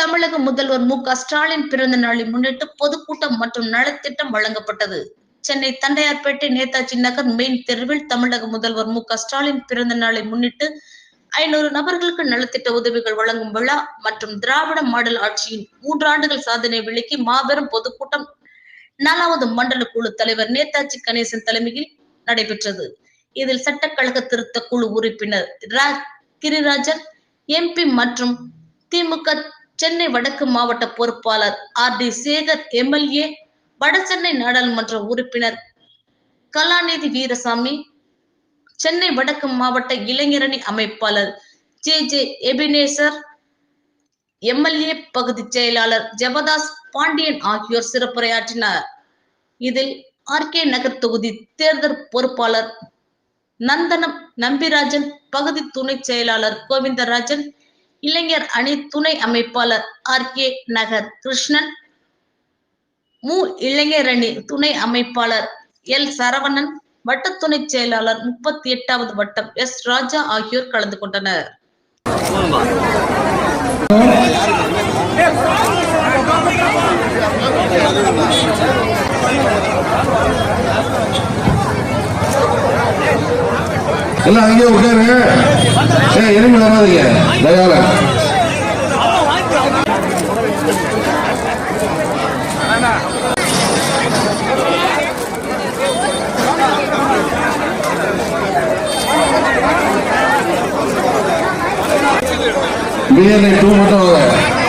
தமிழக முதல்வர் மு க ஸ்டாலின் பிறந்த நாளை முன்னிட்டு பொதுக்கூட்டம் மற்றும் நலத்திட்டம் வழங்கப்பட்டது. சென்னை தண்டையார்பேட்டை நேதாஜி நகர் மெயின் தெருவில் தமிழக முதல்வர் மு க ஸ்டாலின் பிறந்த நாளை முன்னிட்டு ஐநூறு நபர்களுக்கு நலத்திட்ட உதவிகள் வழங்கும் விழா மற்றும் திராவிட மாடல் ஆட்சியின் மூன்றாண்டுகள் சாதனை விளக்கி மாபெரும் பொதுக்கூட்டம் நாலாவது மண்டல குழு தலைவர் நேதாஜி கணேசன் தலைமையில் நடைபெற்றது. இதில் சட்டக்கழக திருத்த குழு உறுப்பினர் கிரிராஜன் எம்பி மற்றும் திமுக சென்னை வடக்கு மாவட்ட பொறுப்பாளர் R D Sekar MLA Vadachennai நாடாளுமன்ற உறுப்பினர் கலாநிதி வீரசாமி சென்னை வடக்கு மாவட்ட இளைஞரணி அமைப்பாளர் ஜே ஜே எபினேசர் எம்எல்ஏ பகுதி செயலாளர் ஜெபதாஸ் பாண்டியன் ஆகியோர் சிறப்புரையாற்றினார். இதில் ஆர்கே நகர் தொகுதி தேர்தல் பொறுப்பாளர் நந்தனம் நம்பிராஜன் பகுதி துணை செயலாளர் கோவிந்தராஜன் இளைஞர் அணி துணை அமைப்பாளர் ஆர். கே. நகர் கிருஷ்ணன். மு. இளைஞர் அணி துணை அமைப்பாளர் எல். சரவணன். வட்ட துணை செயலாளர் முப்பத்தி எட்டாவது வட்டம் எஸ். ராஜா ஆகியோர் கலந்து கொண்டனர். எல்லாம் அங்கேயே உட்காருங்க ஏ இறங்கி வராதீங்க. தயார. பிஎல்ஏ டூ மட்டும் வாங்க.